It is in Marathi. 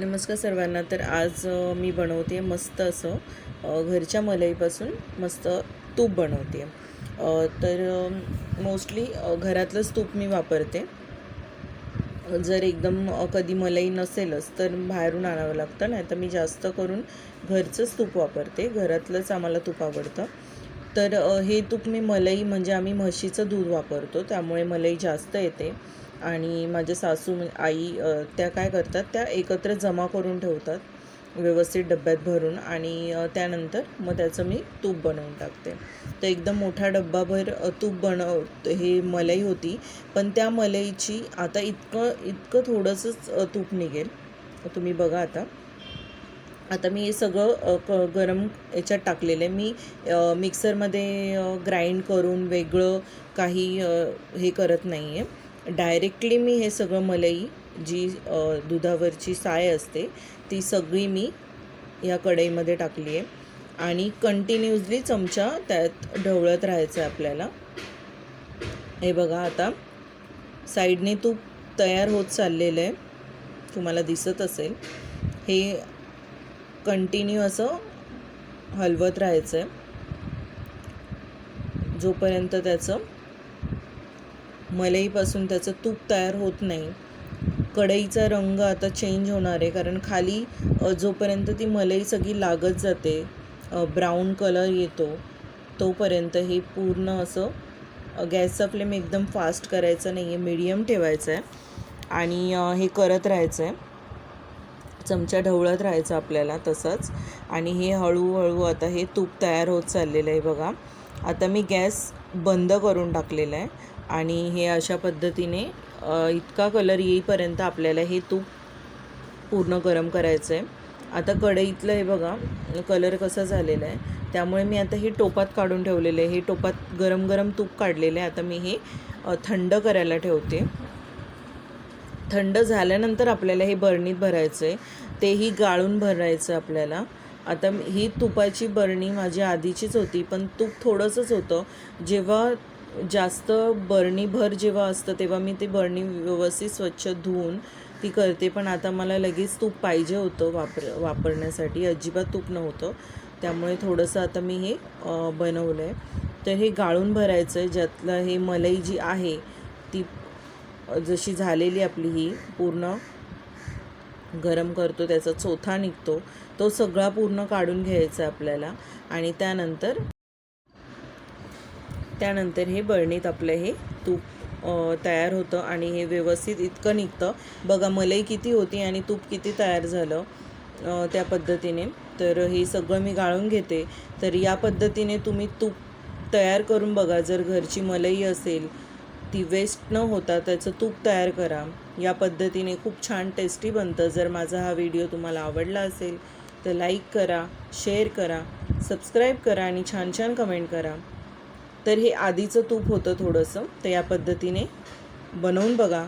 नमस्कार सर्वांना. तर आज मी बनवते मस्त असं घरच्या मलईपासून मस्त तूप बनवते. तर मोस्टली घरातलंच तूप मी वापरते. जर एकदम कधी मलई नसेलच तर बाहेरून आणावं लागतं नाही तर मी जास्त करून घरचंच तूप वापरते. घरातलंच आम्हाला तूप आवडतं. तर हे तूप मी मलई म्हणजे आम्ही म्हशीचं दूध वापरतो त्यामुळे मलई जास्त येते. आणि माझ्या सासू आई त्या काय करतात त्या एकत्र जमा करून ठेवतात व्यवस्थित डब्यात भरून आणि त्यानंतर मग त्याचं मी तूप बनवून टाकते. तर एकदम मोठा डब्बाभर तूप बनव हे मलई होती पण त्या मलईची आता इतकं इतकं थोडंसंच तूप निघेल. तुम्ही बघा आता. आता मी हे सगळं क गरम याच्यात टाकलेलं आहे. मी मिक्सरमध्ये ग्राइंड करून वेगळं काही हे करत नाही आहे डायरेक्टली मी हे सगळं मलई जी दुधावरची साय असते ती सगळी मी या कढईमध्ये टाकली आहे. आणि कंटिन्युअसली चमचा त्यात ढवळत राहायचं आहे आपल्याला. हे बघा आता साईडने तूप तयार होत चाललेलं आहे. तुम्हाला दिसत असेल. हे कंटिन्यू असं हलवत राहायचं आहे. जोपर्यंत त्याचं मलईपासून त्याचं तूप तयार होत नाही. कढईचा रंग आता चेंज होणार आहे कारण खाली जोपर्यंत ती मलई सगळी लागत जाते ब्राऊन कलर येतो तोपर्यंत हे पूर्ण असं गॅसचा फ्लेम एकदम फास्ट करायचा नाही आहे मीडियम ठेवायचं आहे आणि हे करत राहायचं आहे चमचा ढवळत राहायचं आपल्याला तसंच. आणि हे हळूहळू आता हे तूप तयार होत चाललेलं आहे बघा. आता मी गॅस बंद करून टाकलेला आहे. आणि हे अशा पद्धतीने इतका कलर येईपर्यंत आपल्याला हे तूप पूर्ण गरम करायचं आहे आता कढईतलं हे बघा कलर कसा झालेला आहे. त्यामुळे मी आता हे टोपात काढून ठेवलेलं आहे. हे टोपात गरम गरम तूप काढलेलं आहे. आता मी हे थंड करायला ठेवते. थंड झाल्यानंतर आपल्याला हे बरणीत भरायचं आहे तेही गाळून भरायचं आपल्याला. आता ही तुपाची बरणी माझी आधीचीच होती पण तूप थोडंसंच होतं. जेव्हा जास्त बरणीभर जेव्हा असतं तेव्हा मी ती बरणी व्यवस्थित स्वच्छ धुवून ती करते. पण आता मला लगेच तूप पाहिजे होतं वापर वापरण्यासाठी. अजिबात तूप नव्हतं. त्यामुळे थोडंसं आता मी हे बनवलं आहे तर हे गाळून भरायचं आहे ज्यातलं हे मलई जी आहे ती जशी झालेली आपली ही पूर्ण गरम करतो त्याचा चोथा निघतो. तो सगळा पूर्ण काढून घ्यायचा आहे आपल्याला. आणि त्यानंतर त्यानंतर हे बळणीत आपलं हे तूप तयार होतं आणि हे व्यवस्थित इतकं निघतं. बघा मलई किती होती आणि तूप किती तयार झालं त्या पद्धतीने. तर हे सगळं मी गाळून घेते. तर या पद्धतीने तुम्ही तूप तयार करून बघा. जर घरची मलई असेल ती वेस्ट न होता त्याचं तूप तयार करा. या पद्धतीने खूप छान टेस्टी बनतं. जर माझा हा व्हिडिओ तुम्हाला आवडला असेल तर लाईक करा शेअर करा सबस्क्राईब करा आणि छान छान कमेंट करा. तर हे आधीचं तूप होतं थोडंसं तर या पद्धतीने बनवून बघा.